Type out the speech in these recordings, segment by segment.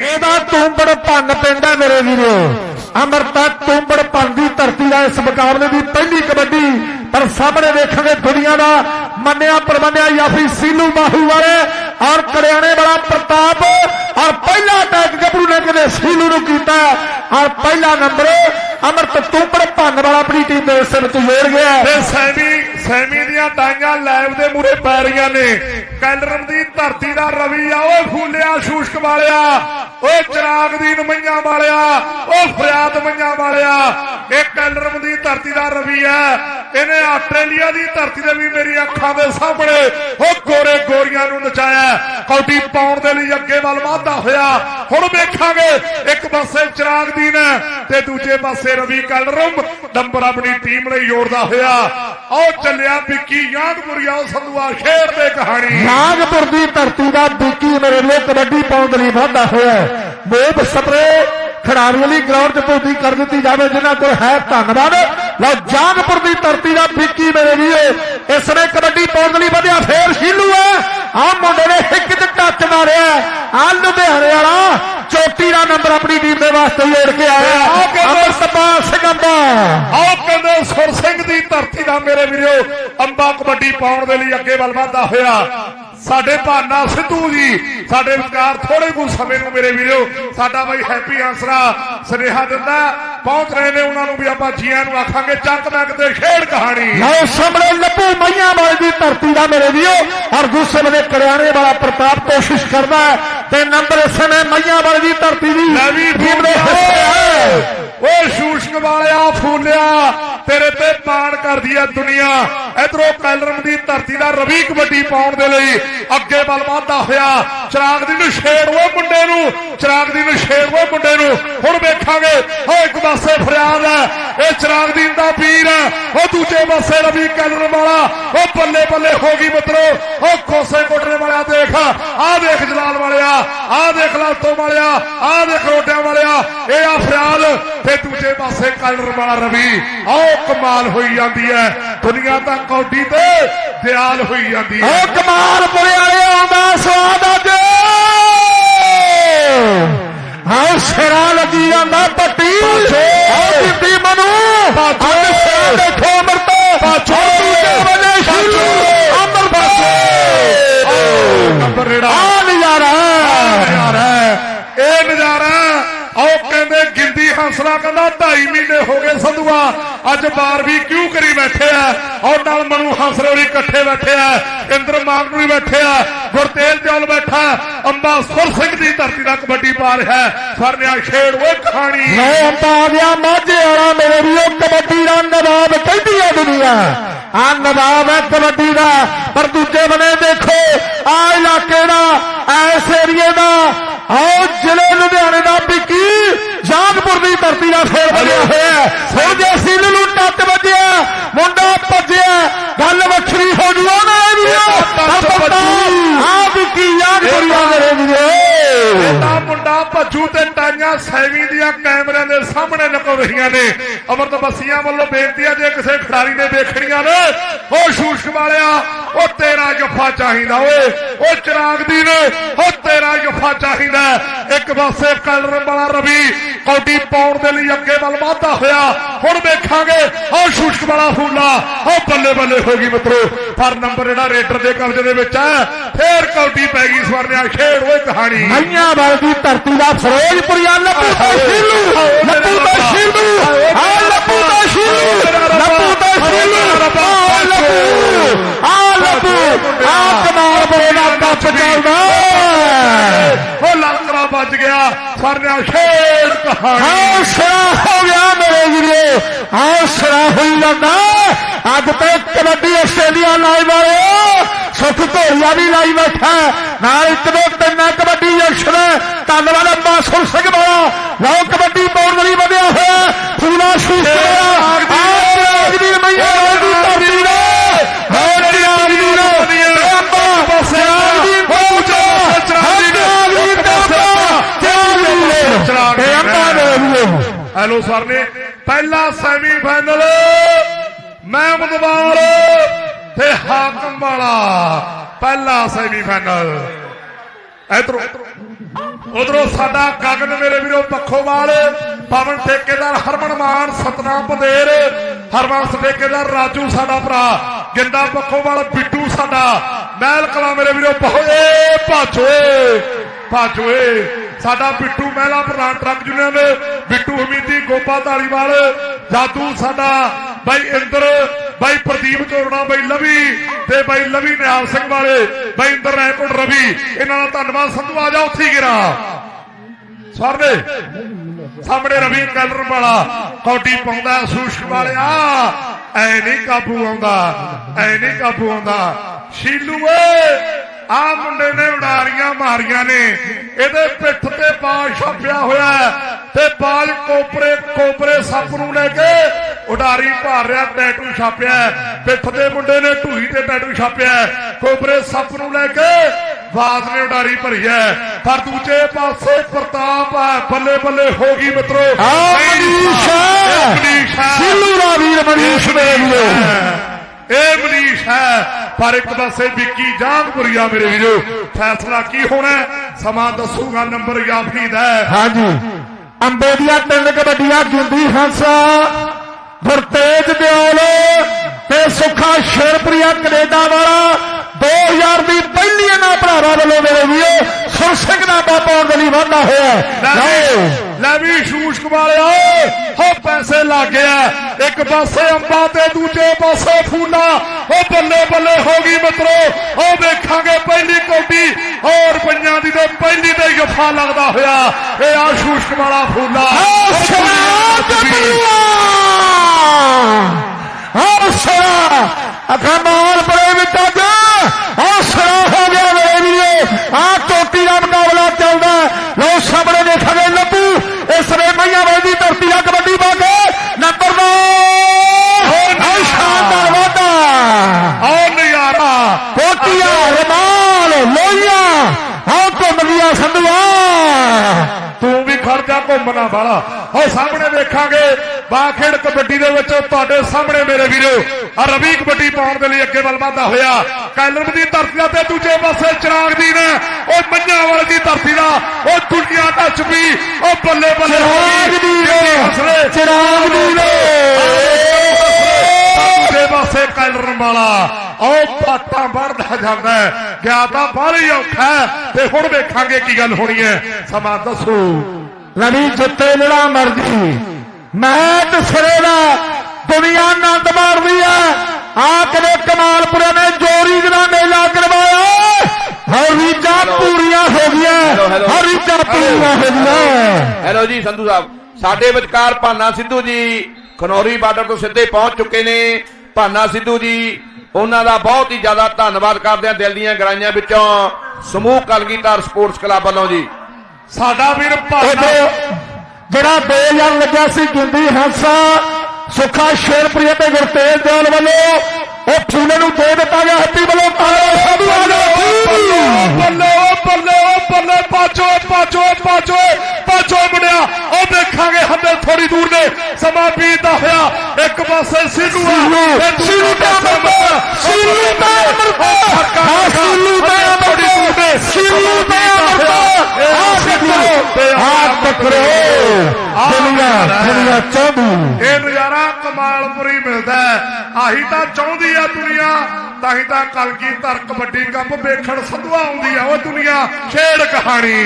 ਇਹਦਾ ਤੁੰਬੜ ਭੰਨ ਪਿੰਡ ਮੇਰੇ ਵੀਰੋ। ਅਮਰਤਾ ਤੁੰਬੜ ਭੰਨ ਧਰਤੀ ਦਾ ਇਸ ਮੁਕਾਬਲੇ ਦੀ ਪਹਿਲੀ ਕਬੱਡੀ। ਪਰ ਸਾਹਮਣੇ ਵੇਖਾਂਗੇ ਦੁਨੀਆ ਦਾ ਮੰਨਿਆ ਪਰਮੰਨਿਆ ਯਾਫੀ ਸੀਲੂ ਬਾਹੂ ਵਾਲੇ ਔਰ ਕਰਿਆਣੇ ਵਾਲਾ ਪ੍ਰਤਾਪ। ਔਰ ਪਹਿਲਾ ਅਟੈਕ ਗੱਭਰੂ ਨੇ ਕਦੇ ਸੀਲੂ ਨੂੰ ਕੀਤਾ। ਔਰ ਪਹਿਲਾ ਨੰਬਰ ਅਮਰਤ ਤੂੰਬੜ ਭੰਨ ਵਾਲਾ ਆਪਣੀ ਟੀਮ ਦੇ ਹਿੱਸੇ ਵਿੱਚ ਜੋੜ ਗਿਆ। ਤੇ ਸੈਮੀ ਸੈਮੀ ਦੀਆਂ ਟਾਈਆਂ ਲਾਈਵ ਦੇ ਮੂਰੇ ਪੈ ਰਹੀਆਂ ਨੇ। ਕੈਲਰਮ ਦੀ ਧਰਤੀ ਦਾ ਰਵੀ ਆ, ਓਏ ਫੂਲਿਆ, ਸ਼ੂਸ਼ਕ ਵਾਲਿਆ। ਓਏ ਚਿਰਾਗ ਦੀ ਨਮਈਆਂ ਵਾਲਿਆ, ਓ ਫਰਿਆਦ ਮਈਆਂ ਵਾਲਿਆ। ਇਹ ਕੈਲਰਮ ਦੀ ਧਰਤੀ ਦਾ ਰਵੀ ਆ। ਇਹਨੇ ਆਸਟ੍ਰੇਲੀਆ ਦੀ ਧਰਤੀ ਦੇ ਵੀ ਮੇਰੀ ਅੱਖਾਂ ਦੇ ਸਾਹਮਣੇ ਉਹ ਗੋਰੇ ਗੋਰੀਆਂ ਨੂੰ ਨਚਾਇਆ। ਕੌਡੀ ਪਾਉਣ ਦੇ ਲਈ ਅੱਗੇ ਵੱਲ ਵਾਧਾ ਹੋਇਆ। ਹੁਣ ਵੇਖਾਂਗੇ, ਇੱਕ ਪਾਸੇ ਚਿਰਾਗ ਦੀ ਤੇ ਦੂਜੇ ਪਾਸੇ ਰਵੀ ਕੈਲਰਮ। ਨੰਬਰ ਆਪਣੀ ਟੀਮ ਲਈ ਜੋੜਦਾ ਹੋਇਆ। ਆਓ ਚੱਲਿਆ ਵਿੱਕੀ ਯਾਦਪੁਰੀਆ ਉਹ ਸੰਧੂਆ ਸ਼ੇਰ ਦੇ ਕਹਾਣੀ। ਨਾਗਪੁਰ ਦੀ ਧਰਤੀ ਦਾ ਬੀਕੀ ਮੇਰੇ ਲਈ ਕਬੱਡੀ ਪਾਉਣ ਦੇ ਲਈ ਵਾਧਾ ਹੋਇਆ ਹੈ। ਮੋਬ ਸਪਰੇ ਖਿਡਾਰੀਆਂ ਲਈ ਗਰਾਊਂਡ 'ਚ ਪੂਰੀ ਕਰ ਦਿੱਤੀ ਜਾਵੇ, ਜਿਨ੍ਹਾਂ ਕੋਲ ਹੈ ਧੰਨਵਾਦ। ਲਓ, ਜਾਨਪੁਰ ਦੀ ਧਰਤੀ ਦਾ ਬੀਕੀ ਮੇਰੇ ਵੀਰੋ, ਇਸ ਨੇ ਕਬੱਡੀ ਪਾਉਣ ਦੇ ਲਈ ਵਧਿਆ ਫੇਰ ਸ਼ੀਲੂ ਹੈ। ਆ ਮੁੰਡੇ ਨੇ ਇੱਕ ਚ ਟੱਚ ਮਾਰਿਆ ਆ ਲੁਧਿਆਣੇ ਵਾਲਾ ਚੋਟੀ ਦਾ ਨੰਬਰ ਆਪਣੀ ਟੀਮ ਦੇ ਵਾਸਤੇ ਜੋੜ ਕੇ ਆਇਆ ਆਹ ਅਮਰਤਪਾਲ ਸਿੰਘ ਅੰਬਾ। ਆਓ ਕਹਿੰਦੇ ਸੁਰ ਸਿੰਘ ਦੀ ਧਰਤੀ ਦਾ ਮੇਰੇ ਵੀਰੋ ਅੰਬਾ ਕਬੱਡੀ ਪਾਉਣ ਦੇ ਲਈ ਅੱਗੇ ਵੱਲ ਵਧਦਾ ਹੋਇਆ। ਸਾਡੇ ਭਾਨਾ ਸਿੱਧੂ ਜੀ ਸਾਡੇ ਵਿਚਕਾਰ ਥੋੜੇ ਕੁ ਸਮੇਂ ਨੂੰ ਮੇਰੇ ਵੀਰੋ ਸਾਡਾ ਬਾਈ ਹੈਪੀ ਆਂਸਰਾ ਸੁਨੇਹਾ ਦਿੰਦਾ ਪਹੁੰਚ ਰਹੇ ਨੇ ਉਹਨਾਂ ਨੂੰ ਵੀ ਆਪਾਂ ਜੀਆਂ ਨੂੰ ਆਖਾਂਗੇ ਚੱਕ ਮੈਕ ਤੇ ਖੇਡ ਕਹਾਣੀ। ਲਓ ਸਾਹਮਣੇ ਲੱਭੂ ਮਈਆਂ ਵਾਲੀ ਦੀ ਧਰਤੀ ਦਾ ਮੇਰੇ ਵੀਰੋ ਔਰ ਦੂਸਰੇ ਬੰਦੇ ਕਰਿਆਣੇ ਵਾਲਾ ਪ੍ਰਤਾਪ ਕੋਸ਼ਿਸ਼ ਕਰਦਾ ਤੇ ਨੰਬਰ ਇਸ ਨੇ ਮਈਆਂ ਵਾਲੀ ਦੀ ਧਰਤੀ ਦੀ ਲੈ ਵੀ ਟੀਮ ਦੇ ਹਿੱਸੇ ਹੈ। ਓਏ ਸ਼ੂਸ਼ਕ ਵਾਲਿਆ, ਫੂਲਿਆ, ਤੇਰੇ ਤੇ ਪਾਣ ਕਰਦੀ ਐ ਦੁਨੀਆ। ਇਧਰੋਂ ਕੈਲਰਮ ਦੀ ਧਰਤੀ ਦਾ ਰਵੀ ਕਬੱਡੀ ਪਾਉਣ ਦੇ ਲਈ ਅੱਗੇ ਵੱਲ ਵਧਦਾ ਹੋਇਆ ਚਿਰਾਗ ਦੀ ਨੂੰ ਛੇੜ ਉਹ ਮੁੰਡੇ ਨੂੰ, ਚਿਰਾਗ ਦੀ ਨੂੰ ਛੇੜ ਉਹ ਮੁੰਡੇ ਨੂੰ। ਹੁਣ ਵੇਖਾਂਗੇ ਓ ਇੱਕ ਪਾਸੇ ਫਰਿਆਦ ਹੈ ਇਹ ਚਿਰਾਗ ਦੀ ਦਾ ਪੀਰ ਹੈ। ਉਹ ਦੂਜੇ ਪਾਸੇ ਰਵੀ ਕੈਲਰਮ ਵਾਲਾ। ਉਹ ਬੱਲੇ ਬੱਲੇ ਹੋ ਗਈ ਮਿੱਤਰੋ। ਉਹ ਖੋਸੇ ਕੋਟਰੇ ਵਾਲਿਆ ਦੇਖ। ਆਹ ਦੇਖ ਜਲਾਲ ਵਾਲਿਆ। ਆਹ ਦੇਖ ਲਾਤੋ ਵਾਲਿਆ। ਆਹ ਦੇਖ ਰੋਟਿਆਂ ਵਾਲਿਆ। ਇਹ ਆ ਫਰਿਆਦ ਤੇ ਦੂਜੇ ਪਾਸੇ ਕਲਰ ਵਾਲਾ ਰਵੀ। ਆਓ ਕਮਾਲ ਹੋਈ ਜਾਂਦੀ ਹੈ। ਦੁਨੀਆ ਤਾਂ ਕੌਡੀ ਤੇ ਦਿਆਲ ਹੋਈ ਜਾਂਦੀ ਹੈ। ਓ ਕਮਾਲ ਪੁਰੇ ਵਾਲੇ ਆਉਂਦਾ ਸਵਾਦ ਅੱਜ। ਹਾਂ ਸਿਰਾ ਲੱਗੀ ਜਾਂਦਾ, ਪੱਟੀ ਓ ਦਿੱਤੀ ਮਨੂ ਬਾਜੋ। ਅੱਜ ਸਿਰਾ ਦੇਖੋ ਅਮਰਤਾ ਬਾਜੋ। ਔਰ ਦੂਜੇ ਬੰਦੇ ਸ਼ੀਲੂ ਅਮਰ ਨੰਬਰ ਰੇੜਾ ਆ ਨਜ਼ਾਰਾ ਨਜ਼ਾਰਾ ਹੈ। ਇਹ ਨਜ਼ਾਰਾ ਆਓ ਕਹਿੰਦੇ ਗਿੰਦੀ ਹੰਸਲਾ ਕਹਿੰਦਾ 2.5 ਮਹੀਨੇ ਹੋ ਗਏ ਸੰਧੂਆ ਅੱਜ ਬਾਰ ਕਿਉਂ ਕਰੀ ਬੈਠੇ ਆ? ਔਰ ਨਾਲ ਮਨੂ ਹੰਸਲੇ ਇਕੱਠੇ ਬੈਠੇ ਆ, ਇੰਦਰ ਮਾਗਨੂ ਵੀ ਬੈਠੇ ਆ, ਗੁਰਤੇਜ ਚੌਲ ਬੈਠਾ, ਅੰਬਾ ਸੁਰ ਸਿੰਘ ਦੀ ਧਰਤੀ ਦਾ ਕਬੱਡੀ ਪਾ ਰਿਹਾ ਸਰਨਿਆ ਛੇੜ ਉਹ ਕਹਾਣੀ ਮੈਂ ਅੰਬਾ ਆ ਗਿਆ, ਮਾਝੇ ਵਾਲਾ ਮੇਰੇ ਵੀਰੋ, ਕਬੱਡੀ ਦਾ ਨਵਾਬ ਕਹਿੰਦੀ ਆ ਦੁਨੀਆ। ਆ ਨਵਾਬ ਹੈ ਕਬੱਡੀ ਦਾ, ਪਰ ਦੂਜੇ ਬਨੇ ਦੇਖੋ, ਆ ਇਲਾਕੇ ਦਾ, ਐਸ ਏਰੀਏ ਦਾ ਆਓ ਜ਼ਿਲ੍ਹੇ ਲੁਧਿਆਣੇ ਦਾ ਵਿੱਕੀ ਜਾਨਪੁਰ ਦੀ ਧਰਤੀ ਦਾ ਫੇਰ ਬਣਿਆ ਹੋਇਆ ਹੈ। ਹੁਣ ਜੇ ਸੀਲ ਨੂੰ ਟੱਟ ਵੱਜਿਆ ਮੁੰਡਾ ਭੱਜਿਆ ਗੱਲ ਵੱਖਰੀ ਹੋ ਜੂ ਨਾ ਵੀਰੋ ਟੱਚ ਵੱਜੂ। ਆ ਵਿੱਕੀ ਜਾਨਪੁਰੀ ਆ ਮੇਰੇ ਵੀਰੋ ਇਹਦਾ ਮੁੰਡਾ ਭੱਜੂ ਸੈਵੀ ਦੀਆਂ ਕੈਮਰਿਆਂ ਦੇ ਸਾਹਮਣੇ ਨਿਕਲ ਰਹੀਆਂ ਨੇ। ਅਮਰਤ ਬਸੀਆਂ ਵੱਲੋਂ ਬੇਨਤੀ ਹੈ ਜੇ ਕਿਸੇ ਖਿਡਾਰੀ ਨੇ ਦੇਖਣੀਆਂ ਨੇ ਉਹ ਸ਼ੂਸ਼ ਵਾਲਿਆ ਉਹ ਤੇਰਾ ਜਫਾ ਚਾਹੀਦਾ ਓਏ ਉਹ ਚਿਰਾਗ ਦੀ ਨੇ ਉਹ ਤੇਰਾ ਜਫਾ ਚਾਹੀਦਾ। ਇੱਕ ਪਾਸੇ ਕਲਰ ਵਾਲਾ ਰਵੀ, ਕੌਡੀ ਪਾਉਣ ਦੇ ਲਈ ਅੱਗੇ ਵੱਲ ਵਾਧਾ ਹੋਇਆ। ਹੁਣ ਵੇਖਾਂਗੇ ਉਹ ਸ਼ੂਸ਼ਕ ਵਾਲਾ ਫੂਲਾ ਉਹ ਬੱਲੇ ਬੱਲੇ ਹੋ ਗਈ ਮਿੱਤਰੋ। ਪਰ ਨੰਬਰ ਜਿਹੜਾ ਰੇਡਰ ਦੇ ਕਬਜ਼ੇ ਦੇ ਵਿੱਚ ਹੈ ਫੇਰ ਕੌਡੀ ਪੈ ਗਈ ਸਵਰਨਿਆ ਖੇਡ, ਓਏ ਕਹਾਣੀ। ਮਈਆਂ ਵਾਲ ਦੀ ਧਰਤੀ ਦਾ ਫਿਰੋਜ਼ਪੁਰੀਆ ਲੱਪੂ ਦਾ ਸ਼ੀਲੂ ਲੱਪੂ ਦਾ ਸ਼ੀਲੂ ਆ ਲੱਪੂ ਦਾ ਸ਼ੀਲੂ ਲੱਪੂ ਦਾ ਸ਼ੀਲੂ ਆ ਲੱਪੂ ਆ ਲੱਪੂ ਆ ਕਮਾਲ ਬਰੇ ਦਾ ਕੱਪ ਚੱਲਦਾ ਉਹ ਲਲਕਰਾ ਵੱਜ ਗਿਆ ਸਰਨਿਆ ਖੇਡ ਕਹਾਣੀ ਹੌਸਲਾ ਹੋ ਗਿਆ ਮੇਰੇ ਵੀਰੇ ਹੌਸਲਾ ਹੋਈ ਜਾਂਦਾ ਅੱਜ ਤੇ ਕਬੱਡੀ ਆਸਟ੍ਰੇਲੀਆ ਲਾਈਵ ਵਾਲੇ ਸੁਖ ਧੋਰੀਆ ਵੀ ਲਾਈ ਬੈਠਾ ਹੈ। ਨਾਲ ਇੱਕ ਦੋ ਤਿੰਨ ਕਬੱਡੀ ਜਸ਼ਨ ਧੰਨਵਾਦ ਅੰਬਾ ਸੁਰ ਸਿੰਘ ਵਾਲਾ ਲਓ ਕਬੱਡੀ ਪਾਉਣ ਲਈ ਵਧਿਆ ਹੋਇਆ ਫੂਲਾ ਸ਼ੂਸ਼ ਆਗਦੀ ਮਈਆ ਦੀ ਧਰਤੀ ਦਾ ਹੋਰ ਆਗਦੀ ਦਾ ਅੰਬਾ ਸਿਆਗਦੀ ਪਹੁੰਚਾ ਸਿਆਗਦੀ ਦਾ ਤੇ ਅੰਬਾ ਦੇ ਵੀਰੋ ਹੈਲੋ ਸਰ ਨੇ। ਪਹਿਲਾ ਸੈਮੀ ਫਾਈਨਲ ਮਹਿਮਦਵਾਲ ਤੇ ਹਾਕਮ ਵਾਲਾ। ਪਹਿਲਾ ਸੈਮੀ ਫਾਈਨਲ ਇਧਰੋਂ, ਉਧਰੋਂ ਸਾਡਾ ਗਗਨ ਮੇਰੇ ਵੀਰੋ ਪੱਖੋਵਾਲ, ਪਵਨ ਠੇਕੇਦਾਰ ਹਰਮਨ ਮਾਨ, ਸਤਨਾਮ ਪੰਦੇਰ ਹਰਮਨ ਠੇਕੇਦਾਰ ਰਾਜੂ ਸਾਡਾ ਭਰਾ, ਗਿੰਦਾ ਪੱਖੋਵਾਲ, ਬਿੱਟੂ ਸਾਡਾ, ਮਹਿਲ ਕਲਾ ਮੇਰੇ ਵੀਰੋ ਪਹੋਏ ਭਾਜੋਏ ਭਾਜੋਏ। ਸਾਡਾ ਬਿੱਟੂ ਮਹਿਲਾ ਪ੍ਰਧਾਨ ਟਰੱਕ ਯੂਨੀਅਨ ਬਿੱਟੂ ਹਮੀਦੀ ਗੋਪਾ ਧਾਲੀਵਾਲ, ਜਾਦੂ ਸਾਡਾ ਬਾਈ ਇੰਦਰ, ਬਾਈ ਪ੍ਰਦੀਪ ਚੋਰਣਾ ਬਾਈ ਲਵੀ ਤੇ ਬਾਈ ਲਵੀ ਨਿਹਾਲ ਸਿੰਘ ਵਾਲੇ, ਬਾਈ ਇੰਦਰ ਰੈਪੁਰ ਰਵੀ। ਇਹਨਾਂ ਦਾ ਧੰਨਵਾਦ ਸੰਧੂ, ਆ ਜਾ ਉੱਥੇ ਗਿਰਾ। ਸਰ ਸਾਹਮਣੇ ਰਵੀ ਕਲਰ ਵਾਲਾ, ਕੌਡੀ ਪਾਉਂਦਾ ਸੂਸ਼ਕ ਵਾਲਿਆ। ਐ ਨਹੀਂ ਕਾਬੂ ਆਉਂਦਾ, ਐ ਨਹੀਂ ਕਾਬੂ ਆਉਂਦਾ। ਸ਼ੀਲੂ ਓਏ! ਆ ਮੁੰਡੇ ਨੇ ਉਡਾਰੀਆਂ ਮਾਰੀਆਂ ਨੇ। ਇਹਦੇ ਪਿੱਠ ਤੇ ਬਾਲ ਛਾਪਿਆ ਹੋਇਆ ਤੇ ਬਾਲ ਕੋਪਰੇ ਕੋਪਰੇ ਸੱਪ ਨੂੰ ਲੈ ਕੇ ਉਡਾਰੀ ਭਾਰ ਰਿਹਾ ਟੈਟੂ ਛਾਪਿਆ। ਪਿੱਠ ਦੇ ਮੁੰਡੇ ਨੇ ਢੂਈ ਤੇ ਟੈਟੂ ਛਾਪਿਆ। ਕੋਪਰੇ ਸੱਪ ਨੂੰ ਲੈ ਕੇ ਬਾਦ ਨੇ ਉਡਾਰੀ ਭਰੀ ਹੈ। ਪਰ ਦੂਜੇ ਪਾਸੇ ਪ੍ਰਤਾਪ ਹੈ ਬੱਲੇ ਬੱਲੇ ਹੋ ਗਈ ਮਿੱਤਰੋ। ਆ ਮਨੀਸ਼ ਮਨੀਸ਼ ਸਿੱਲੂ ਦਾ ਵੀਰ ਮਨੀਸ਼ ਦੇ ਮਨੀਸ਼ ਹੈ। ਪਰ ਇੱਕ ਪਾਸੇ ਵਿੱਕੀ ਜਾਗਪੁਰੀਆ ਮੇਰੇ ਵੀਰੋ ਫੈਸਲਾ ਕੀ ਹੋਣਾ? ਸਮਾਂ ਦੱਸੂਗਾ ਨੰਬਰ ਯਾਫੀ ਦਾ। ਹਾਂਜੀ। ਅੰਬੇ ਦੀਆਂ ਤਿੰਨ ਕਬੱਡੀਆਂ ਜਿੰਦੀ ਹੰਸਾ ਗੁਰਤੇਜ ਦਿਓਲ ਤੇ ਸੁਖਾ ਸ਼ੇਰਪ੍ਰਿਆ ਕੈਨੇਡਾ ਵਾਲਾ। 2000 ਦੀ ਪਹਿਲੀ ਇਹਨਾਂ ਭਰਾਵਾਂ ਵੱਲੋਂ ਮੇਰੇ ਵੀਰੋ ਸੁਰ ਸਿੰਘ ਦਾ ਬਾਬਾ ਗਲੀ ਵਾਧਾ ਹੋਇਆ ਲਓ। ਲੈ ਵੀ ਸ਼ੂਸ਼ਕ ਵਾਲਿਆ ਹੋ ਪੈਸੇ ਲੱਗ ਗਿਆ। ਇੱਕ ਪਾਸੇ ਅੰਬਾ ਤੇ ਦੂਜੇ ਪਾਸੇ ਫੂਲਾ। ਉਹ ਬੱਲੇ ਬੱਲੇ ਹੋ ਗਈ ਮਿੱਤਰੋ ਉਹ ਵੇਖਾਂਗੇ ਪਹਿਲੀ ਕੌਡੀ। ਹੋਰ ਪੰਜਾਂ ਦੀ ਤੇ ਪਹਿਲੀ ਤੇ ਗਫਾ ਲੱਗਦਾ ਹੋਇਆ। ਇਹ ਆ ਸ਼ੂਸ਼ਕ ਵਾਲਾ ਫੂਲਾ। ਆਹ ਸ਼ਰਾਬ ਅਖਮਾਲ ਬੜੇ ਵਿੱਚ ਅੱਜ। ਆਹ ਸ਼ਰਾਬ ਹੋ ਗਿਆ ਮੇਰੇ ਵੀਰੋ। ਆਹ ਚੋਟੀ ਦਾ ਮੁਕਾਬਲਾ ਚੱਲਦਾ ਹੈ। ਲਓ ਸਾਹਮਣੇ ਦੇਖਾਂਗੇ ਲੱਭੂ ਇਸ ਵੇ ਮਈਆਂ ਵਾਲੀ ਦੀ ਧਰਤੀ ਆ ਕਬੱਡੀ ਪਾ ਕੇ ਨੰਬਰ 2 ਆਹ ਸ਼ਾਨਦਾਰ ਵਾਧਾ ਆਹ ਨਜ਼ਾਰਾ ਕੋਟੀਆਂ ਰਮਾਲ ਲੋਈਆਂ ਆਹ ਘੁੰਮ ਗਿਆ ਸੰਧੂਆ ਤੂੰ ਵੀ ਘੁੰਮਣਾ ਵਾਲਾ। ਹੋ ਸਾਹਮਣੇ ਵੇਖਾਂਗੇ ਬਾਖੇੜ ਕਬੱਡੀ ਦੇ ਵਿੱਚ ਤੁਹਾਡੇ ਸਾਹਮਣੇ ਮੇਰੇ ਵੀਰੋ। ਆ ਰਵੀ ਕਬੱਡੀ ਪਾਉਣ ਦੇ ਲਈ ਅੱਗੇ ਵੱਲ ਵਧਦਾ ਹੋਇਆ। ਕੈਲਰ ਦੀ ਧਰਤੀ ਤੇ ਦੂਜੇ ਪਾਸੇ ਚਿਰਾਗ ਦੀ ਨੇ ਉਹ ਮੰਝਾਂ ਵਾਲੇ ਦੀ ਧਰਤੀ ਦਾ ਉਹ ਦੁਨੀਆ ਦਾ ਚੁਪੀ ਉਹ ਬੱਲੇ ਬੱਲੇ ਚਿਰਾਗ। ਦੀ। ਨੇ ਚਿਰਾਗ ਦੀ ਨੇ ਦੂਜੇ ਪਾਸੇ ਕੈਲਰ ਵਾਲਾ ਉਹ ਫਾਟਾਂ ਵੜਦਾ ਜਾਂਦਾ ਗਿਆ ਤਾਂ ਬਾਹਰ ਹੀ ਔਖਾ ਤੇ ਹੁਣ ਵੇਖਾਂਗੇ ਕੀ ਗੱਲ ਹੋਣੀ ਹੈ। ਸਮਾਂ ਦੱਸੋ। ਲੜੀ ਜਿੱਤੇ ਜਿਹੜਾ ਮਰਜ਼ੀ। ਮੈਚ ਸਿਰੇ ਦਾ ਦੁਨੀਆ ਆਨੰਦ ਮਾਰਦੀ ਹੈ ਆ ਕਦੇ ਕਮਾਲਪੁਰੇ ਨੇ ਜੋਰੀ ਦਾ ਮੇਲਾ ਕਰਵਾਇਆ। ਹਰ ਰੀਜਾਂ ਪੂਰੀਆਂ ਹੋ ਗਈਆਂ। Hello, hello. ਹਰ ਰੀਜਾਂ ਪੂਰੀਆਂ ਹੋ ਗਈਆਂ। ਹੈਲੋ ਜੀ ਸੰਧੂ ਸਾਹਿਬ। ਸਾਡੇ ਵਿਚਕਾਰ ਭਾਨਾ ਸਿੱਧੂ ਜੀ ਖਨੌਰੀ ਬਾਰਡਰ ਤੋਂ ਸਿੱਧੇ ਪਹੁੰਚ ਚੁੱਕੇ ਨੇ। ਭਾਨਾ ਸਿੱਧੂ ਜੀ ਉਹਨਾਂ ਦਾ ਬਹੁਤ ਹੀ ਜ਼ਿਆਦਾ ਧੰਨਵਾਦ ਕਰਦੇ ਹਾਂ ਦਿਲ ਦੀਆਂ ਗਰਾਈਆਂ ਵਿੱਚੋਂ ਸਮੂਹ ਕਲਗੀਧਰ ਸਪੋਰਟਸ ਕਲੱਬ ਵੱਲੋਂ ਜੀ। ਸਾਡਾ ਵੀਰ ਉਹ ਦੋ- ਜਿਹੜਾ 2000 ਲੱਗਿਆ ਸੀ ਗਿੰਦੀ ਹੰਸਾ ਸੁੱਖਾ ਸ਼ੇਰਪ੍ਰਿਆ ਤੇ ਗੁਰਤੇਜ ਦਿਓਲ ਵੱਲੋਂ ਉਹ ਫੂਲੇ ਨੂੰ ਦੇ ਦਿੱਤਾ ਗਿਆ ਹੈਪੀ ਵੱਲੋਂ ਤਾਰਾ ਸਾਧੂ ਆ ਬੱਲੇ ਬੱਲੇ ਓ ਬੱਲੇ ਓ ਬੱਲੇ ਪਾਚੋ ਪਾਚੋ ਪਾਚੋ ਪਾਚੋ ਮੁੰਡਿਆ। ਉਹ ਦੇਖਾਂਗੇ ਹੱਦੇ ਥੋੜੀ ਦੂਰ ਨੇ। ਸਮਾਂ ਬੀਤਦਾ ਹੋਇਆ। ਇੱਕ ਪਾਸੇ ਸਿੱਧੂ ਆ ਸੀਲੂ। ਤੇ ਪਾਸੇ ਅਮਰਪਾਲ ਸੀਲੂ ਤੇ ਅਮਰਪਾਲ ਹਾਂ ਸੀਲੂ ਤੇ ਅਮਰਪਾਲ ਸੀਲੂ ਤੇ ਅਮਰਪਾਲ ਆ ਟੱਕਰੋ ਆ ਟੱਕਰੋ ਦੁਨੀਆ ਦੁਨੀਆ ਚਾਹੂ ਇਹ ਨਜ਼ਾਰਾ ਕਮਾਲਪੁਰੀ ਮਿਲਦਾ ਹੈ ਆਹੀ ਤਾਂ ਚਾਹੁੰਦੀ ਆ ਦੁਨੀਆ ਤਾਂ ਹੀ ਤਾਂ ਕਲਗੀ ਧਰ ਕਬੱਡੀ ਕੱਪ ਵੇਖਣ ਸੰਧਵਾ ਆਉਂਦੀ ਆ ਉਹ ਦੁਨੀਆ ਛੇੜ ਕਹਾਣੀ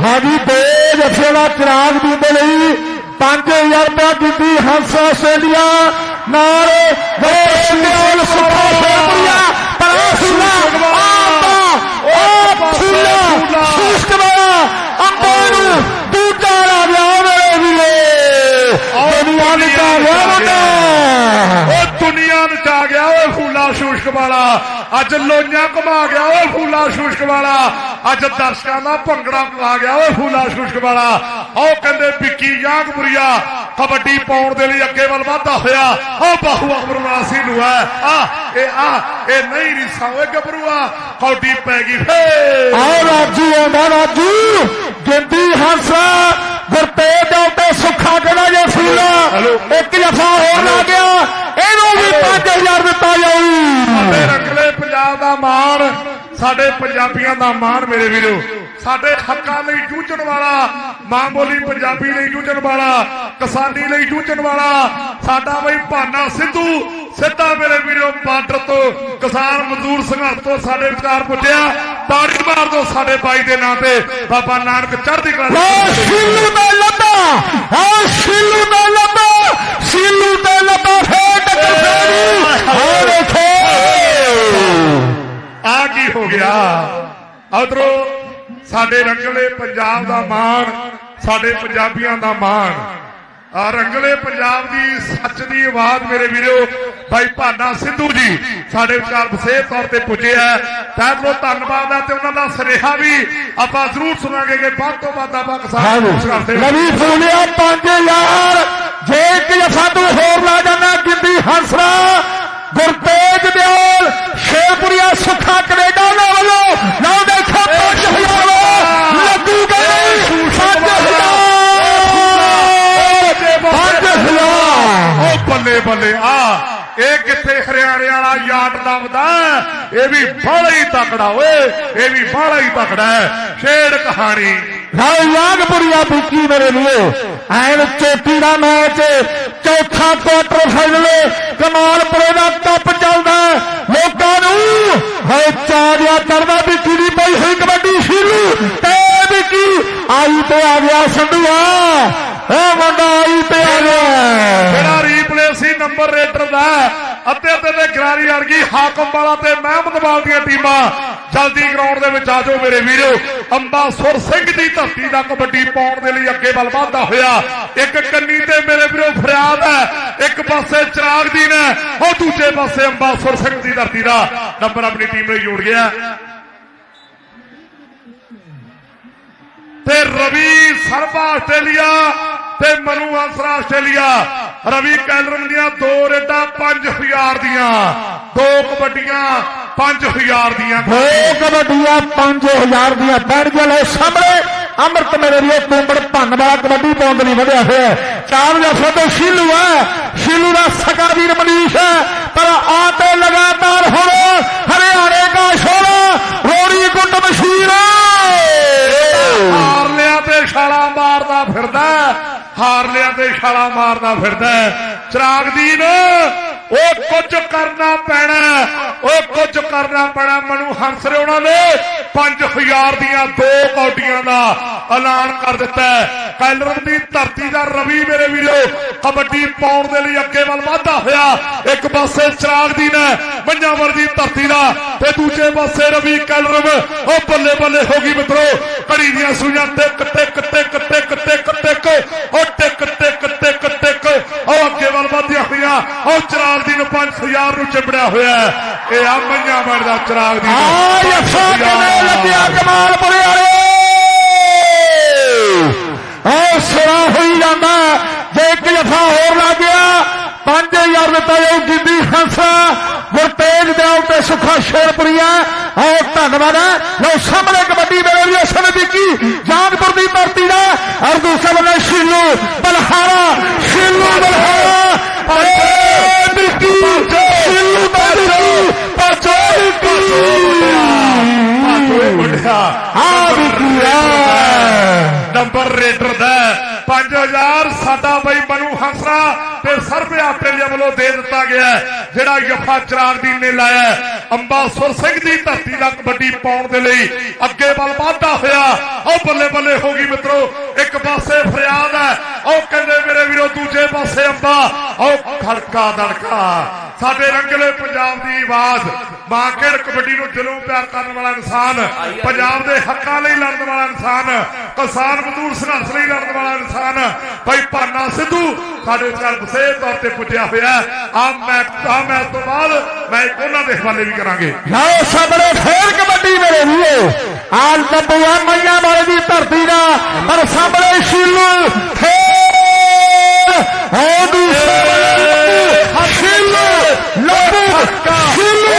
ਹਾਜੀ ਦੋ ਜੱਫੇ ਦਾ ਚਿਰਾਗ ਦੀ ਦੇ ਲਈ 5000 ਰੁਪਏ ਕੀਤੀ ਹੰਸ ਆਸਟ੍ਰੇਲੀਆ ਨਾਲ ਦੋਸਤਿਆਲ ਸੁਖਾ ਸ਼ੇਪਰੀਆ ਪਰਾਸੁਲਾ ਆਤਾ ਉਹ ਫੁੱਲਾ ਸੁਸ਼ਕਵਾ ਅੰਬੇ ਨੂੰ ਦੂਜਾ ਲਾ ਗਿਆ ਮੇਰੇ ਵੀਰੇ ਦੁਨੀਆ ਨਿਕਾ ਗਿਆ ਮੁੰਡਾ ਉਹ ਦੁਨੀਆ ਨਚਾ ਗਿਆ ਓਏ ਫੂਲਾ ਸ਼ੂਸ਼ਕ ਵਾਲਾ। ਅੱਜ ਲੋਈਆਂ ਘਮਾ ਗਿਆ ਓਏ ਫੂਲਾ ਸ਼ੂਸ਼ਕ ਵਾਲਾ। ਅੱਜ ਦਰਸ਼ਕਾਂ ਦਾ ਭੰਗੜਾ ਪਾ ਗਿਆ ਓਏ ਫੂਲਾ ਸ਼ੂਸ਼ਕ ਵਾਲਾ। ਉਹ ਕਹਿੰਦੇ ਵਿੱਕੀ ਜਾਗਪੁਰੀਆ ਕਬੱਡੀ ਪਾਉਣ ਦੇ ਲਈ ਅੱਗੇ ਵੱਲ ਵਧਦਾ ਹੋਇਆ। ਉਹ ਬਾਹੂ ਅਕਬਰ ਵਾਸੀ ਨੂੰ ਹੈ। ਆ ਇਹ ਆ ਇਹ ਨਹੀਂ ਰਿਸਾ ਓਏ ਗੱਭਰੂਆ ਕੌਡੀ ਪੈ ਗਈ ਫੇ ਆਓ ਰਾਜੂ ਆਉਂਦਾ ਰਾਜੂ। ਗਿੰਦੀ ਹੰਸਾ ਦੇ ਉੱਤੇ ਸੁੱਖਾ ਕਿਹੜਾ ਜੇ ਫੂਲਾ ਇੱਕ ਜਫਾ ਹੋਰ ਲਾ ਗਿਆ ਇਹਨੂੰ ਵੀ 5000 ਦਿੱਤਾ ਜਾਊ। ਤੇ ਰੰਗਲੇ ਪੰਜਾਬ ਦਾ ਮਾਣ ਸਾਡੇ ਪੰਜਾਬੀਆਂ ਦਾ ਮਾਣ ਮੇਰੇ ਵੀਰੋ। ਸਾਡੇ ਹੱਕਾਂ ਲਈ ਜੂਝਣ ਵਾਲਾ ਮਾਂ ਬੋਲੀ ਪੰਜਾਬੀ ਲਈ ਜੂਝਣ ਵਾਲਾ ਕਿਸਾਨੀ ਲਈ ਜੂਝਣ ਵਾਲਾ ਸਾਡਾ ਬਈ ਭਾਨਾ ਸਿੱਧੂ ਸਿੱਧਾ ਮੇਰੇ ਵੀਰੋ ਬਾਰਡਰ ਤੋਂ ਕਿਸਾਨ ਮਜ਼ਦੂਰ ਸੰਘਰਸ਼ ਤੋਂ ਸਾਡੇ ਵਿਚਾਰ ਪੁੱਜਿਆ। ਤਾੜੀ ਮਾਰ ਦੋ ਸਾਡੇ ਬਾਈ ਦੇ ਨਾਂ ਤੇ। ਬਾਬਾ ਨਾਨਕ ਚੜ੍ਹਦੀ ਕਲਾ ਸ਼ੀਲੂ ਦਾ ਲੱਭਾ ਓ ਸ਼ੀਲੂ ਦਾ ਲੱਭਾ ਸ਼ੀਲੂ ਦਾ ਲੱਭਾ ਕੀ ਹੋ ਗਿਆ। ਉਧਰੋਂ ਸਾਡੇ ਰੰਗਲੇ ਪੰਜਾਬ ਦਾ ਮਾਣ ਸਾਡੇ ਪੰਜਾਬੀਆਂ ਦਾ ਮਾਣ। ਆ ਰੰਗਲੇ ਪੰਜਾਬ ਦੀ ਸੱਚ ਦੀ ਆਵਾਜ਼ ਮੇਰੇ ਵੀਰੋ ਭਾਈ ਭਾਨਾ ਸਿੱਧੂ ਜੀ ਸਾਡੇ ਵਿਚਾਰ ਵਿਸ਼ੇਸ਼ ਤੌਰ ਤੇ ਪੁੱਜੇ ਆ। ਤਹਿ ਦਿਲੋਂ ਧੰਨਵਾਦ ਹੈ ਤੇ ਉਹਨਾਂ ਦਾ ਸੁਨੇਹਾ ਵੀ ਆਪਾਂ ਜ਼ਰੂਰ ਸੁਣਾਂਗੇ ਕਿ ਵੱਧ ਤੋਂ ਵੱਧ ਆਪਾਂ ਕਿਸਾਨ ਨੂੰ ਕਰਦੇ ਨਵੀਂ ਫੂਲਿਆ 5000 ਜੇ ਕਿ ਤੂੰ ਹੋਰ ਲਾ ਜਾਣਾ ਗਿੰਦੀ ਹੰਸਰਾ ਦਿਓਲ ਸ਼ੇਰਪੁਰੀਆ ਸੁੱਖਾ ਕੈਨੇਡਾ ਦੇ ਵੱਲੋਂ। ਨਾ ਦੇਖੋ 5000 ਲੱਗੂ ਗਏ 5000 ਉਹ ਬੱਲੇ ਬੱਲੇ, ਆ, ਇਹ ਕਿੱਥੇ ਹਰਿਆਣੇ ਵਾਲਾ ਯਾਟ ਲੱਭਦਾ ਇਹ ਵੀ ਬਾਹਲਾ ਹੀ ਤਕੜਾ ਓਏ, ਇਹ ਵੀ ਬਾਹਲਾ ਹੀ ਤਕੜਾ ਹੈ। ਛੇੜ ਕਹਾਣੀ। ਨਾਲ ਯਾਗਪੁਰੀਆ ਬੀਕੀ ਮੇਰੇ ਲਈ ਐਨ ਚੋਟੀ ਦਾ ਮੈਚ, ਚੌਥਾ ਕੁਆਟਰ ਫਾਈਨਲ ਕਮਾਲਪੁਰੇ ਦਾ ਕੱਪ ਚੱਲਦਾ ਲੋਕਾਂ ਨੂੰ ਹੈ ਚਾਰਿਆ ਕਰਦਾ ਬੀਕੀ ਦੀ ਪਈ ਹੋਈ ਕਬੱਡੀ ਸ਼ੀਲੂ। ਤੇ ਬੀਕੀ ਆਈ ਤੇ ਆ ਗਿਆ ਸੰਧੂਆ। ਇਹ ਮੁੰਡਾ ਆਈ ਤੇ ਆ ਗਿਆ। ਜਿਹੜਾ ਰੀਪਲੇ ਸੀ ਨੰਬਰ ਰੇਟਰ ਦਾ ਅੱਧੇ ਅੱਧੇ ਤੇ ਗਰਾਰੀ ਵਰਗੀ ਹਾਕਮ ਵਾਲਾ ਤੇ ਮਹਿਮਦਵਾਲ ਦੀਆਂ ਟੀਮਾਂ। ਜਲਦੀ ਗਰਾਊਂਡ ਦੇ ਵਿੱਚ ਆ ਜਾਓ ਮੇਰੇ ਵੀਰੋ। ਅੰਬਾਸੁਰ ਸਿੰਘ ਦੀ ਧਰਤੀ ਦਾ ਕਬੱਡੀ ਪਾਉਣ ਦੇ ਲਈ ਅੱਗੇ ਵੱਲ ਵਧਦਾ ਹੋਇਆ। ਇੱਕ ਕੰਨੀ ਤੇ ਮੇਰੇ ਵੀਰੋ ਫਰਿਆਦ ਹੈ। ਇੱਕ ਪਾਸੇ ਚਿਰਾਗ ਦੀ ਨੇ ਉਹ ਦੂਜੇ ਪਾਸੇ ਅੰਬਾਸੁਰ ਸਿੰਘ ਦੀ ਧਰਤੀ ਦਾ ਨੰਬਰ ਆਪਣੀ ਟੀਮ ਲਈ ਜੋੜ ਗਿਆ। ਤੇ ਰਵੀ ਸਰਬਾ ਆਸਟ੍ਰੇਲੀਆ ਤੇ ਮਨੂ ਆਸਰਾ ਆਸਟ੍ਰੇਲੀਆ। ਰਵੀ ਕੈਲਰਮ ਦੀਆਂ ਦੋ ਰੇਡਾਂ 5000 ਦੀਆਂ। ਦੋ ਕਬੱਡੀਆਂ 5000 ਦੀਆਂ। ਦੋ ਕਬੱਡੀਆਂ 5000 ਦੀਆਂ ਬੈਠ ਗਿਆ ਲੈ ਸਾਹਮਣੇ। ਅੰਮ੍ਰਿਤ ਮੇਰੇ ਲਈ ਕੁੰਬੜ ਭੰਨ ਵਾਲਾ ਕਬੱਡੀ ਪਾਉਣ ਦੇ ਲਈ ਵਧਿਆ ਹੋਇਆ। ਚਾਰ ਜਫਾ ਤੋਂ ਸ਼ੀਲੂ ਹੈ। ਸ਼ੀਲੂ ਦਾ ਸਕਾ ਵੀਰ ਮਨੀਸ਼ ਹੈ। ਪਰ ਆਤੇ ਲਗਾਤਾਰ ਹੁਣ ਹਰਿਆਣੇ ਦਾ ਸ਼ੋਲਾ ਰੋੜੀ ਗੁੱਟ ਮਸ਼ੀਰ ਹਾਰ ਲਿਆ ਤੇ ਛਾਲਾ ਮਾਰਦਾ ਫਿਰਦਾ। ਹਾਰ ਲਿਆ ਤੇ ਛਾਲਾ ਮਾਰਦਾ ਫਿਰਦਾ ਹੈ। ਚਿਰਾਗ ਦੀਨ ਉਹ ਕੁਝ ਕਰਨਾ ਪੈਣਾ ਉਹ ਕੁਝ ਕਰਨਾ ਪੈਣਾ ਮਨੂ ਹੰਸਰੇ ਉਹਨਾਂ ਨੇ। 5000 ਦੀਆਂ ਦੋ ਕੌਡੀਆਂ ਦਾ ਐਲਾਨ ਕਰ ਦਿੱਤਾ ਹੈ। ਦੀ ਧਰਤੀ ਦਾ ਰਵੀ ਮੇਰੇ ਵੀਰੋ, ਕਬੱਡੀ ਪਾਉਣ ਦੇ ਲਈ ਅੱਗੇ ਵੱਲ ਵਧਦਾ ਹੋਇਆ ਇੱਕ ਪਾਸੇ ਚਿਰਾਗ ਦੀ ਨੇ ਮੰਝਾਵਰ ਦੀ ਧਰਤੀ ਦਾ ਤੇ ਦੂਜੇ ਪਾਸੇ ਰਵੀ ਕੈਲਰਮ ਉਹ ਬੱਲੇ ਬੱਲੇ ਹੋ ਗਈ ਮਿੱਤਰੋ, ਘੜੀ ਦੀਆਂ ਸੂਈਆਂ ਟਿਕ ਟਿਕ ਟਿਕ ਟਿਕ ਟਿਕ ਟਿਕ, ਉਹ ਟਿਕ ਟਿਕ ਟਿਕ ਟਿਕ ਉਹ ਅੱਗੇ ਵੱਲ ਵਧਦੀਆਂ ਹੋਈਆਂ ਉਹ ਚਿਰਾਗ ਦੀ ਨੂੰ 5000 ਨੂੰ ਚਿਬੜਿਆ ਹੋਇਆ। ਇਹ ਆ ਮੰਝਾਵਰ ਦਾ ਚਿਰਾਗ ਦੀ ਆ ਯਫਾ ਕਿਵੇਂ ਲੱਗਿਆ ਕਮਾਲਪੁਰੇ ਵਾਲੇ? ਆ ਸਿਰਾ ਹੋਈ ਜਾਂਦਾ ਜੇ ਇੱਕ ਜਫਾ ਹੋਰ ਲੱਗ ਗਿਆ 5000 ਦਿੱਤਾ ਜਾਊ ਜਿੰਦੀ ਹੰਸਾ ਗੁਰਤੇਜ ਦਿਆਲ ਤੇ ਸੁਖਾ ਸ਼ੇਰਪੁਰੀਆ। ਆਓ ਧੰਨਵਾਦ ਲਓ ਸਾਹਮਣੇ ਕਬੱਡੀ ਮੇਰੇ ਲਈ ਅਸਲ ਕੀ? ਜਾਨਪੁਰ ਦੀ ਧਰਤੀ ਦਾ। ਔਰ ਦੂਸਰੇ ਬੰਨੇ ਸ਼ੀਲੂ 5000 ਸਾਡਾ ਬਈ ਮਨੂ ਹੰਸਰਾ ਤੇ ਸਰਬੇ ਆਸਟ੍ਰੇਲੀਆ ਵੱਲੋਂ ਦੇ ਦਿੱਤਾ ਗਿਆ ਜਿਹੜਾ ਯਫਾ ਚਰਾਗ ਦੀ ਨੇ ਲਾਇਆ ਅੰਬਾਸੁਰ ਸਿੰਘ ਦੀ ਧਰਤੀ ਦਾ ਕਬੱਡੀ ਪਾਉਣ ਦੇ ਲਈ ਅੱਗੇ ਵੱਲ ਵਾਧਾ ਹੋਇਆ। ਉਹ ਬੱਲੇ ਬੱਲੇ ਹੋ ਗਈ ਮਿੱਤਰੋ, ਇੱਕ ਪਾਸੇ ਫਰਿਆਦ ਹੈ। ਉਹ ਕਹਿੰਦੇ ਮੇਰੇ ਵੀਰੋ, ਦੂਜੇ ਪਾਸੇ ਅੰਬਾ। ਉਹ ਖੜਕਾ ਦੜਕਾ। ਸਾਡੇ ਰੰਗਲੇ ਪੰਜਾਬ ਦੀ ਆਵਾਜ਼ ਮਾਂਕੜ ਕਬੱਡੀ ਨੂੰ ਦਿਲੋਂ ਪਿਆਰ ਕਰਨ ਵਾਲਾ ਇਨਸਾਨ, ਪੰਜਾਬ ਦੇ ਹੱਕਾਂ ਲਈ ਲੜਨ ਵਾਲਾ ਇਨਸਾਨ, ਕਿਸਾਨ ਮਜ਼ਦੂਰ ਸੰਘਰਸ਼ ਲਈ ਲੜਨ ਵਾਲਾ ਇਨਸਾਨ। ਭਾਈ ਭਾਨਾ ਸਿੱਧੂ ਸਾਡੇ ਵਿਚਾਰ ਵਿਸ਼ੇਸ਼ ਤੌਰ ਤੇ ਪੁੱਜਿਆ ਹੋਇਆ। ਆ ਮੈਂ ਆ ਮੈਂ ਤੋਂ ਬਾਅਦ ਮੈਂ ਉਹਨਾਂ ਦੇ ਹਵਾਲੇ ਵੀ ਕਰਾਂਗੇ। ਲਓ ਸਾਹਮਣੇ ਫੇਰ ਕਬੱਡੀ ਮੇਰੇ ਵੀਰੋ। ਆ ਲੱਭਿਆ ਮਈਆਂ ਵਾਲੇ ਦੀ ਧਰਤੀ ਦਾ ਪਰ ਸਾਹਮਣੇ ਸ਼ੀਲੂ ਫੇਰ ਹੋ ਵੱਲੇ ਸ਼ੀਲੂ ਲੱਭੂ ਸ਼ੀਲੂ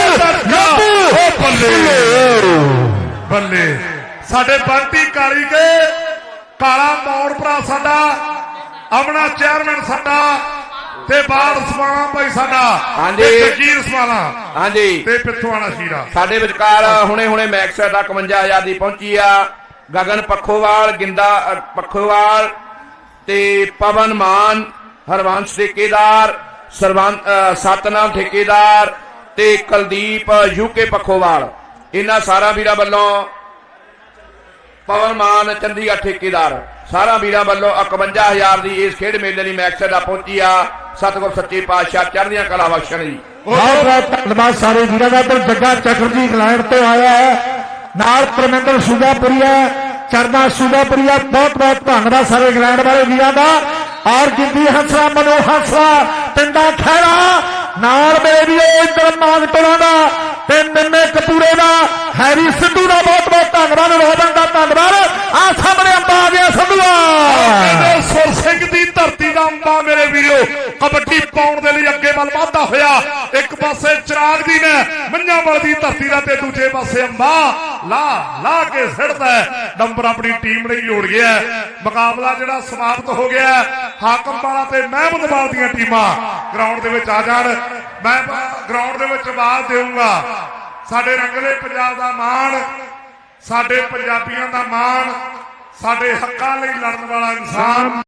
ਲੱਭੂ ਉਹ ਬੱਲੇ। ਬੱਲੇ। ਸਾਡੇ ਬੰਟੀ ਕਾਲੀ ਕੇ ਕਾਲਾ ਮੌੜ ਭਰਾ ਸਾਡਾ ਅਮਨਾ ਚੇਅਰਮੈਨ ਸਾਡਾ ਤੇ ਬਾਲ ਸਮਾਣਾ ਭਾਈ ਸਾਡਾ ਹਾਂਜੀ। ਤੇ ਜਗੀਰ ਸਮਾਣਾ ਹਾਂਜੀ। ਤੇ ਪਿੱਥੋਂ ਵਾਲਾ ਸ਼ੀਰਾ। ਸਾਡੇ ਵਿਚਕਾਰ ਹੁਣੇ ਹੁਣੇ ਮੈਕਸ ਦਾ 51000 ਦੀ ਪਹੁੰਚੀ ਆ। ਗਗਨ ਪੱਖੋਵਾਲ ਗਿੰਦਾ ਪੱਖੋਵਾਲ ਤੇ ਪਵਨ ਮਾਨ ਹਰਵੰਸ਼ ਠੇਕੇਦਾਰ ਸਰਵੰਤ ਅ, ਸਤਨਾਮ ਠੇਕੇਦਾਰ ਤੇ ਕੁਲਦੀਪ ਯੂਕੇ ਪੱਖੋਵਾਲ। ਇਹਨਾਂ ਸਾਰਾ ਵੀਰਾਂ ਵੱਲੋਂ ਪਵਨ ਮਾਨ ਚੰਡੀਗੜ੍ਹ ਠੇਕੇਦਾਰ ਸਾਰਾ ਵੀਰਾਂ ਵੱਲੋਂ 51000 ਦੀ ਇਸ ਖੇਡ ਮੇਲੇ ਦੀ ਮੈਕਸ ਦਾ ਪਹੁੰਚੀ ਆ। ਸਤਿਗੁਰ ਸੱਚੇ ਪਾਤਸ਼ਾਹ ਚੜ੍ਹਦੀਆਂ ਕਲਾ ਬਖਸ਼ਣ ਜੀ। ਬਹੁਤ ਬਹੁਤ ਧੰਨਵਾਦ ਸਾਰੇ ਵੀਰਾਂ ਦਾ ਇੱਧਰ ਜੱਗਾ ਚੱਕਰਜੀ ਇੰਗਲੈਂਡ ਤੋਂ ਆਇਆ ਹੈ। ਨਾਲ ਪਰਮਿੰਦਰ ਸੂਦਾਪੁਰੀਆ ਚਰਨਾ ਸੂਦਾਪੁਰੀਆ ਬਹੁਤ ਬਹੁਤ ਧੰਨਵਾਦ ਸਾਰੇ ਇੰਗਲੈਂਡ ਵਾਲੇ ਵੀਰਾਂ ਦਾ। ਔਰ ਜਿੰਦੀ ਹੰਸਰਾ ਮਨੋ ਹੰਸਰਾ ਪਿੰਡਾ ਖੈਰਾ ਨਾਲ ਮੇਰੇ ਵੀਰੋ ਇੰਦਰ ਮਾਨਟੋਲਾ ਦਾ ਤੇ ਨਿੰਮੇ ਕਪੂਰੇ ਦਾ ਹੈਰੀ ਸਿੱਧੂ ਦਾ ਬਹੁਤ ਬਹੁਤ ਧੰਨਵਾਦ ਰੋਹਨ ਦਾ ਧੰਨਵਾਦ। ਆ ਸਾਹਮਣੇ ਅੰਬਾ ਆ ਗਿਆ ਸੰਧੂਆ। ਕਹਿੰਦੇ ਸੁਰ ਸਿੰਘ ਦੀ ਧਰਤੀ ਦਾ ਅੰਬਾ ਮੇਰੇ ਵੀਰੋ। ਕਬੱਡੀ ਪਾਉਣ ਦੇ ਲਈ ਅੱਗੇ ਵੱਲ ਵਧਦਾ ਹੋਇਆ। ਇੱਕ ਪਾਸੇ ਚਿਰਾਗ ਦੀ ਨੇ ਮੰਝਾਂਵਲ ਦੀ ਧਰਤੀ ਦਾ ਤੇ ਦੂਜੇ ਪਾਸੇ ਅੰਬਾ। ਲਾ ਲਾ ਕੇ ਸਿੱਟਦਾ ਨੰਬਰ ਆਪਣੀ ਟੀਮ ਲਈ ਜੋੜ ਗਿਆ ਮੁਕਾਬਲਾ ਜਿਹੜਾ ਸਮਾਪਤ ਹੋ ਗਿਆ ਹਾਕਮ ਵਾਲਾ ਤੇ ਮਹਿਮਦਵਾਲ ਦੀਆਂ ਟੀਮਾਂ। ਗਰਾਊਂਡ ਦੇ ਵਿੱਚ ਆ ਜਾਣ। ਮੈਂ ਗਰਾਊਂਡ ਦੇ ਵਿੱਚ ਆਵਾਜ਼ ਦੇਵਾਂਗਾ ਸਾਡੇ ਰੰਗਲੇ ਪੰਜਾਬ ਦਾ ਮਾਣ, ਸਾਡੇ ਪੰਜਾਬੀਆਂ ਦਾ ਮਾਣ, ਸਾਡੇ ਹੱਕਾਂ ਲਈ ਲੜਨ ਵਾਲਾ ਇਨਸਾਨ।